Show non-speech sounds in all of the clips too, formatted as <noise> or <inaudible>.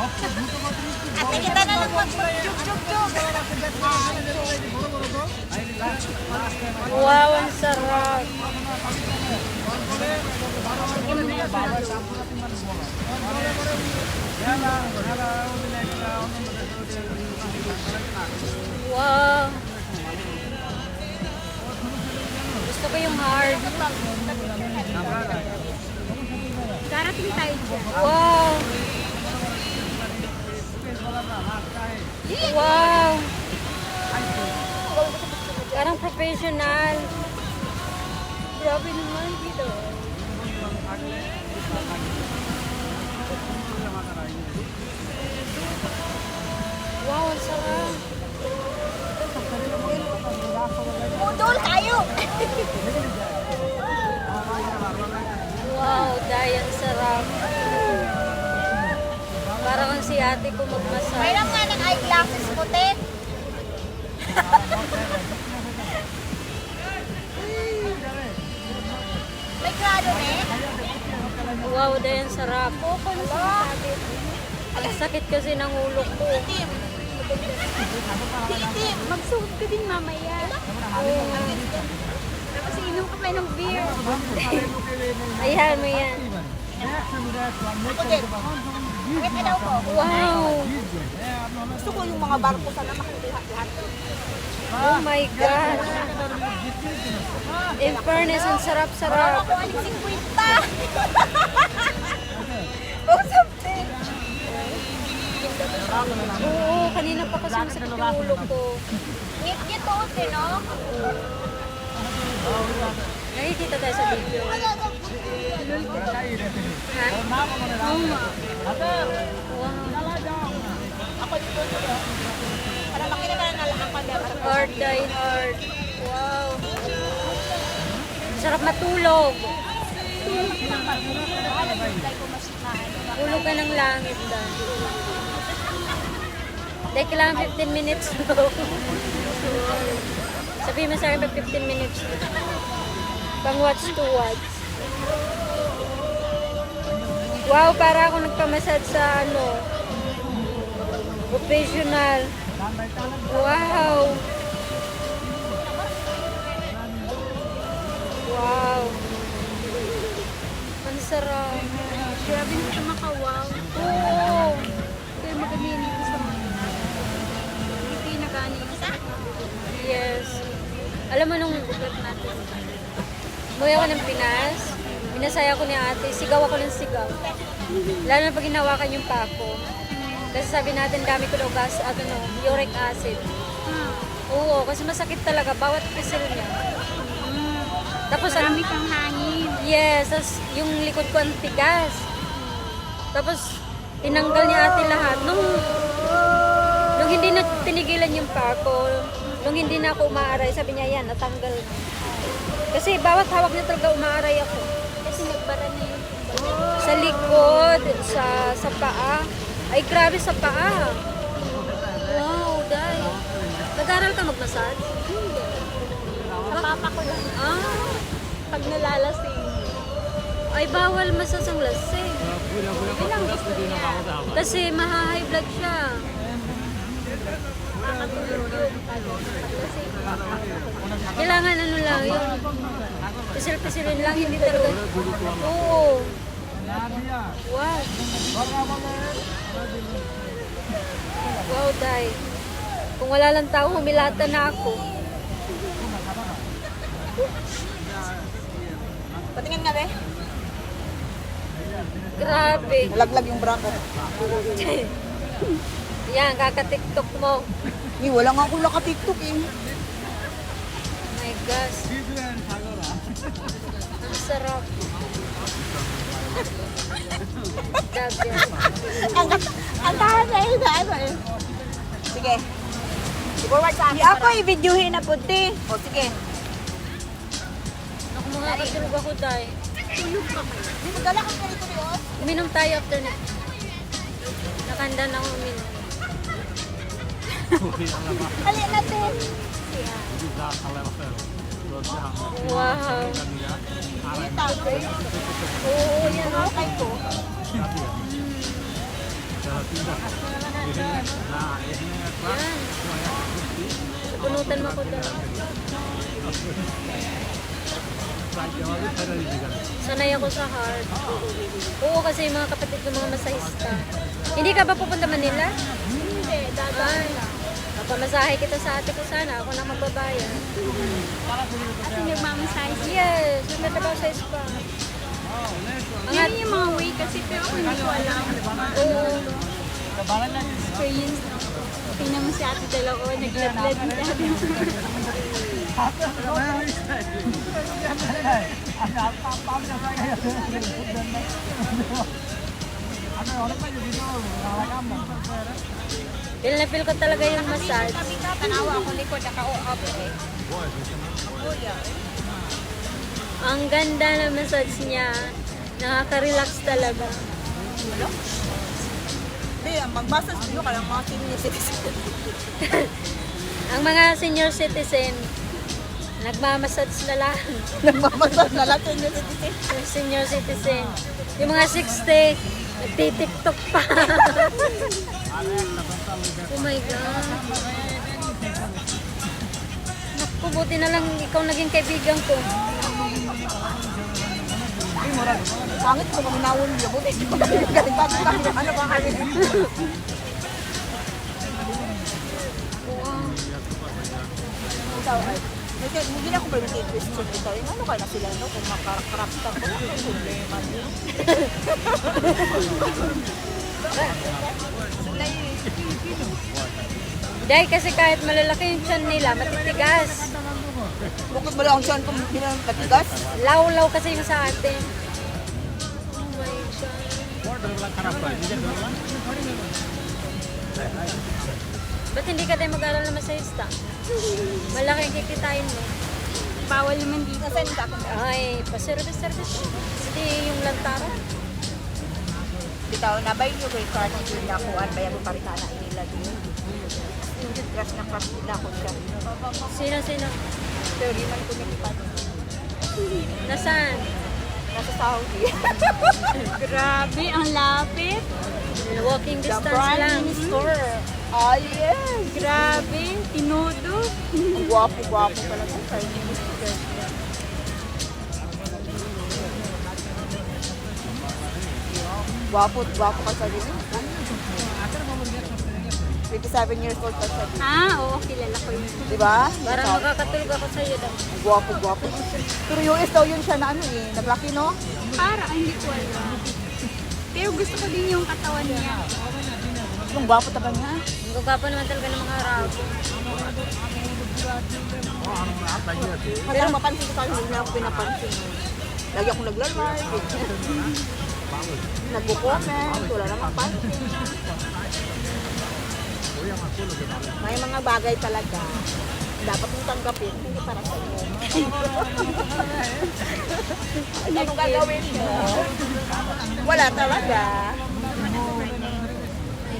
Ate, kita na lang mag-juk-juk-juk. Wow, ang sarap. Wow. Gusto ko yung hard. Darating tayo dyan. Wow. Wow. Parang professional. Grabe naman dito. Wow, ang sarap. Pudol tayo. <laughs> Wow, dahil ang sarap. Parang ang si ate ko magmasal. Mayroon nga ng eyeglasses mo, Ted. May grado eh. Wow, dahil sarap. Opo, nasasabi. Ang sakit kasi ng ulo ko. Tim. Tim, magsuot ka din mamaya. Tapos inom ka pa ng beer. Ayan mo yan. Ako din. Wait daw ko. Wow! Gusto ko yung mga barko sana makikihat lahat. Oh my God! In fairness, ang sarap-sarap. Ako aling 50. oh, something. Oo, kanina pa kasi masakit yung ulo ko. Ngit-ngit to, eh, no? Nakikita tayo sa video. Ha? Oo Para makita ka na lang ako dito. Hard die hard. Wow. Sarap matulog. Tulog ka ng langit da. Dahil kailangan 15 minutes <laughs> daw. Sabi mo sa akin, pag 15 minutes. Pang watch to watch. Wow, para ako nagpamasad sa ano, professional. Wow! Wow! Ang sarap. Grabe na siya makawaw. Oo! Kaya magamin ko sa mga. Hindi na. Yes. Alam mo nung umuwi ako ng Pinas, minasaya ko ni ate, sigaw ako ng sigaw. Lalo na pag hinawakan yung pako. Kasi sabi natin dami ko daw gas, ano no, uric acid. Oo, kasi masakit talaga, bawat pisil niya. Tapos Marami kang hangin. Yes, tas yung likod ko ang tigas. Tapos, tinanggal ni ate lahat. Nung, nung hindi na tinigilan yung pako, nung hindi na ako umaaray, sabi niya, yan, natanggal na. Kasi bawat hawak niya talaga umaaray ako. Nagbara na yung Sa likod, sa, sa paa. Ay, grabe sa paa. Wow, dahil. Nag-aral ka mag-massage? Papa ko lang. Ah, Pag nalalasing. ay bawal massage ang lasing. Yun ang gusto niya. Kasi maha-high blood siya. Yun. Kailangan ano lang, yung pisil-pisilin lang, hindi talaga. Oo. Wow. Wow, Day. Kung wala lang tao, humilata na ako. Patingin nga, be. Grabe. Nalaglag yung bra ko. <laughs> Yan, kaka-tiktok mo. Ni, wala nga akong naka-tiktok eh. Oh my gosh. <laughs> Ang sarap. Ang ang tahan na yun, ano eh. Sige. Forward sa akin. Ako i-videohin na puti. O, sige. Naku mga katulog ako, Day. Tulog ka mo. Di magdala ka ganito ni Os. Uminom tayo after na. Nakanda na ako uminom. Dali natin. Wow. Oo, yan. Okay ko. Yan. Punutan mo ko daw. Sanay ako sa hard. Oo, kasi yung mga kapatid ng mga masahista. Hindi ka ba pupunta Manila? Hindi, Ay, papamasahe kita sa ate ko sana. Ako na magbabayad. At nagmamassage. Yes, nagtatrabaho sa spa. Yan yung mga way kasi pero ako hindi ko alam. oo. Experience na ako. Tingnan mo si ate dalawa, naglablad <laughs> mo si ate. Feel na feel ko talaga yung massage. Tanawa ako likod, naka-up eh. Ang ganda ng massage niya. Nakaka-relax talaga. Hindi, mag-massage nyo ka lang mga senior citizen. <laughs> Ang mga senior citizen, nagmamassage na lang. <laughs> Nagmamassage na lang senior citizen. Yung senior citizen. Yung mga 60, nagtitiktok pa. <laughs> oh my God. Naku, buti na lang ikaw naging kaibigan ko. Ay, murag. Pangit ko kami nawon niyo. Buti, di ba kami galing bago kami. Ano ba kami? Ikaw ay. Hindi na ako ba yung question ito. Ano kaya sila no? Kung makakaraptan ko, problema niyo. <laughs> Dahil kasi kahit malalaki yung tiyan nila, matitigas. Bukod mo lang ang siyan kung hindi na katigas. Law-law kasi yung sa atin. Ba't hindi ka tayo mag-aral na masahista? Malaki ang kikitain mo. Bawal naman dito. Nasaan takong Ay, pa-service-service. Hindi yung lantaran. Bitaw na ba yung kay Kwan ang yung nakuhan ba yung paritana nila din? Yung crush na crush nila ko siya. Sino-sino? Pero di man ko nakipan. Nasaan? Nasa Saudi. <laughs> Grabe, ang lapit. Walking The distance Prime lang. Minister. Ah, yes. Grabe, tinudo. Ang gwapo-gwapo pala ng Prime Gwapo, gwapo ka sa rin. 27 years old pa siya. Ah, oo, kilala ko yun. Di ba? Parang makakatulog ako sa'yo daw. Gwapo, gwapo. Pero US daw yun siya na ano eh. Naglaki no? Para, hindi ko alam. Pero gusto ko din yung katawan niya. Yung gwapo talaga niya. Ang gagapa naman talaga ng mga Arabo. Pero mapansin ko sa akin, hindi na ako pinapansin. Lagi akong naglalay. Nagko-comment, wala namang pansin. May mga bagay talaga. Dapat mong tanggapin, hindi para sa iyo. <laughs> Anong gagawin mo? Wala talaga. Ay,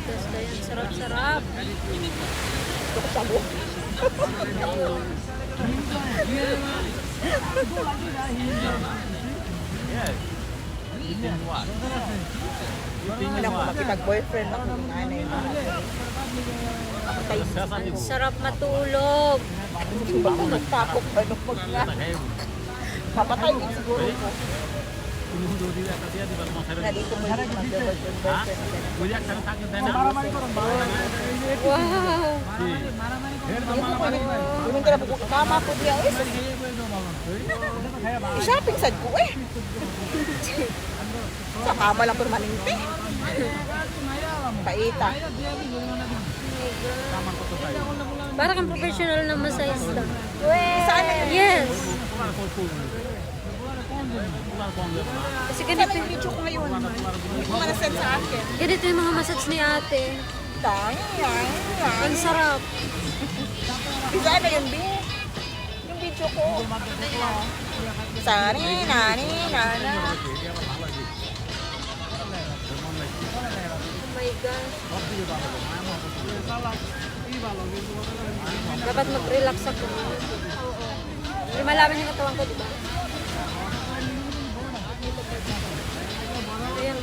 gusto yan. Sarap-sarap. Gusto <laughs> ko sabi. Hindi ako makipag-boyfriend ako ng nanay mo. Ako tayo sa ano. Sarap matulog. Ba ako nagtapok ano pag na. Papatay din siguro ko. Na dito mo yung mag-boyfriend. Wow. Ka na po eh. I-shopping sad ko eh. <laughs> Sa kama lang permanente. Paita. Parang kang professional na masahista. Saan na Yes. Kasi ganito, yung video ko ngayon? Hindi ko manasend sa akin. ganito yung mga massage ni ate. Dang, yang, yang. Ang sarap. Bisa na yun, Bi. Yung video ko. Sani, nani, nana. Dapat mag-relax ako. Oo. Lumalaban yung katawan ko, di ba? Ayan.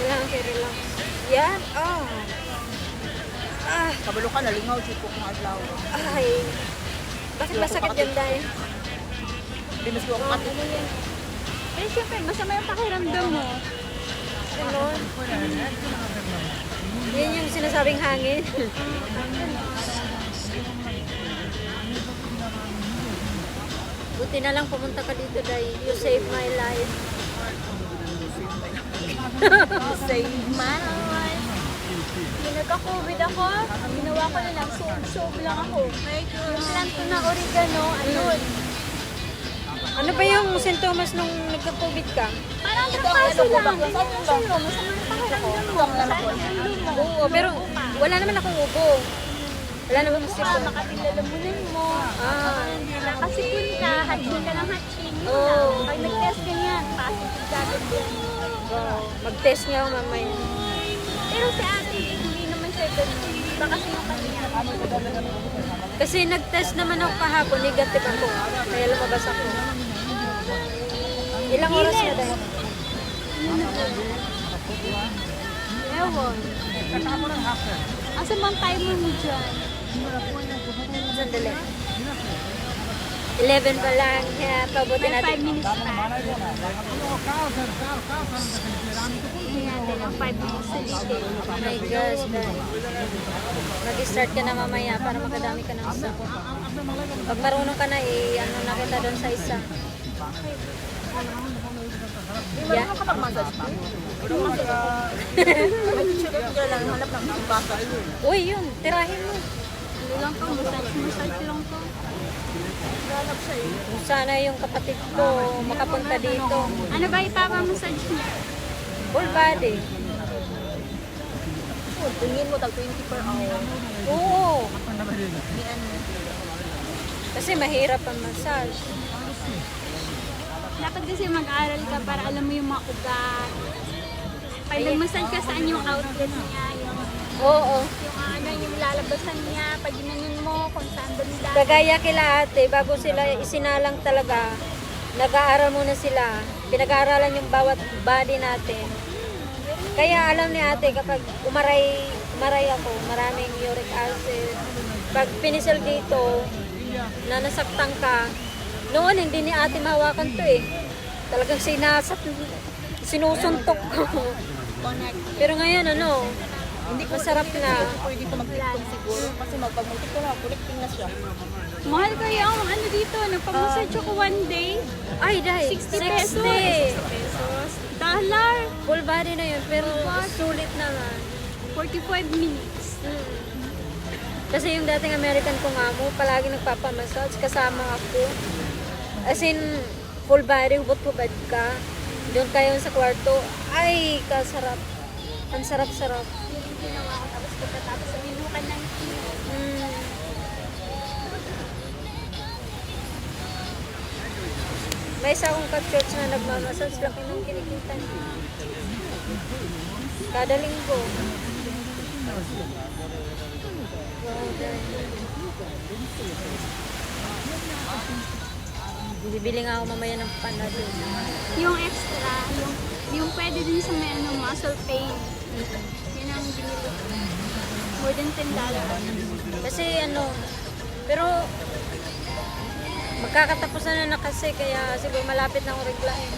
Kailangan kayo relax. Yan. Oh. Ah. Kabalo ka, nalingaw, chipo kong adlaw. Ay. Bakit masakit yan dahil? Hindi mas ko Ano yan? Eh, syempre, masama yung pakiramdam mo. Ganon. Yan yung sinasabing hangin. <laughs> Buti na lang pumunta ka dito, Day. You saved my life. <laughs> Save my nagka-COVID ako, ginawa ko na lang, soap-soap lang ako. Yung planto na oregano, ano, Ano ba yung sintomas nung nagka-COVID ka? parang trangkaso lang. Hindi naman sa'yo, masama yung pakiramdam mo. Oo, pero wala naman akong ubo. Wala naman akong Ah, sipon. makapilalamunan mo. Ah. Nakasipon ka, hatching ka ng hatching. Oo. lang. Pag nag-test ka niyan, positive ka agad. Oo. Mag-test nga ako mamaya. Pero si ate, hindi naman siya ganun. Iba kasi yung. Kasi nag-test naman ako kahapon, negative ako. Kaya lumabas ako. Ilang oras na dahil? Ewan. Asa man timer mo dyan? Sandali. 11 pa lang. Kaya pabuti May 5 natin. minutes pa. Natin ang 5 minutes sa detail. Oh my gosh, dahil. Mag-start ka na mamaya para makadami ka ng isa. Pag marunong ka na, eh, ano na kita doon sa isa. Yeah. Ka ka. <laughs> Uy, yun. Tirahin mo. Ano lang to, massage, lang siya eh. Sana yung kapatid ko makapunta dito. Ano ba ipapamassage niya? Full body. Oh, tingin mo, tag 20 per hour. Oo. Ano. Kasi mahirap ang massage. Dapat kasi mag-aaral ka para alam mo yung mga ugat. Pag nag-massage ka, saan yung outlet niya, yung, Oo. yung ano, yung lalabasan niya, pag ginanon mo, kung saan banda. Kagaya kila ate, bago sila isinalang talaga, nag-aaral muna sila. Pinag-aaralan yung bawat body natin. Kaya alam ni ate, kapag umaray, umaray ako, maraming uric acid. Pag pinisal dito, na nasaktan ka, noon hindi ni ate mahawakan to eh. Talagang sinasat, sinusuntok ko. Pero ngayon ano, Hindi ko masarap na. pwede ko mag-tiktok siguro. Kasi magpag-multik ko na, connecting na siya. Mahal kaya ang ano dito, nagpamassage ako one day, Ay, dahil 60 pesos. 60 pesos. Dollar. Full body na yun, pero sulit naman. 45 minutes. Mm. Kasi yung dating American ko nga mo, palagi nagpapamassage, kasama ako. As in, full body, hubot-hubad ka. Doon kayo sa kwarto, ay, kasarap. Ang sarap-sarap. Yun yung ginawa ko. Tapos pagkatapos sa minukan ng tea. Mm. May isa akong ka-church na nagmamassage, laki ng kinikita niya. Kada linggo. Wow. Bibili nga ako mamaya ng panado. Yung extra, yung, yung pwede din sa may ano, muscle pain. Yun ang binili ko. More than 10 dollars. Kasi ano, pero magkakatapusan na na kasi kaya siguro malapit na ako reglahin.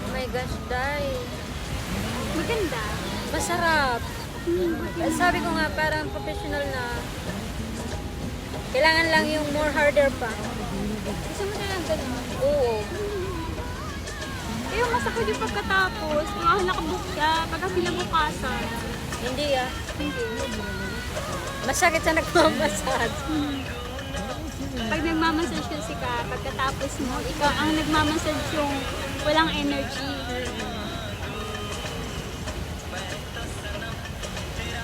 Oh my gosh, dai. Maganda. Masarap. Eh, Sabi ko nga parang professional na. Kailangan lang yung more harder pa. Gusto mo na lang ganun. Oo. Eh, yung masakit yung pagkatapos, ako nakabook siya, pagka pinabukasan. Hindi ah. Hindi. Masakit sa nagmamassage. Pag nagmamassage kasi ka, pagkatapos mo, ikaw ang nagmamassage yung walang energy.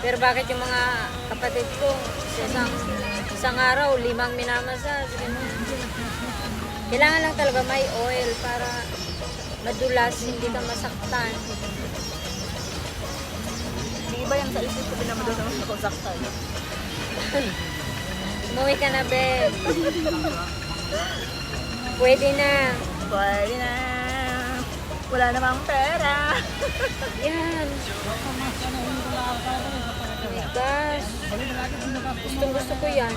Pero bakit yung mga kapatid ko, sa isang, isang araw, limang minamassage. Kailangan lang talaga may oil para madulas, hindi ka masaktan. Di ba yung sa isip ko din naman doon sa saktan? Umuwi ka na, Ben. Pwede na. Pwede na. Wala namang pera. Yan. Oh my gosh. Gustong gusto ko yan.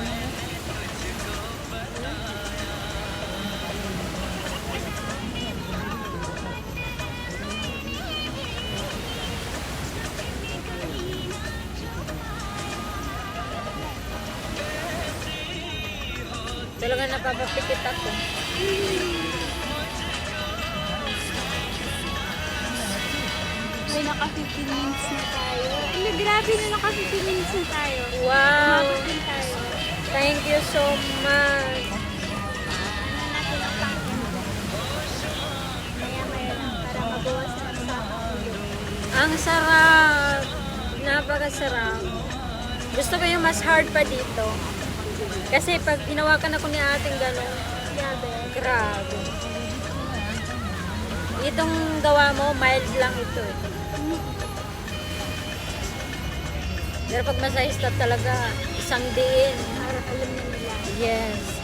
Talaga napapapikit ako. May naka 15 minutes na tayo. Ay, grabe na naka 15 minutes na tayo. Wow! Umabot din tayo. Thank you so much. Ano natin ang pangin. Maya-maya lang para. Ang sarap. Napakasarap. Gusto ko yung mas hard pa dito. Kasi pag hinawakan ako ni ating gano'n, Grabe. grabe. Itong gawa mo, mild lang ito. eh. Pero pag masahista talaga, isang diin. Para alam nila. Yes.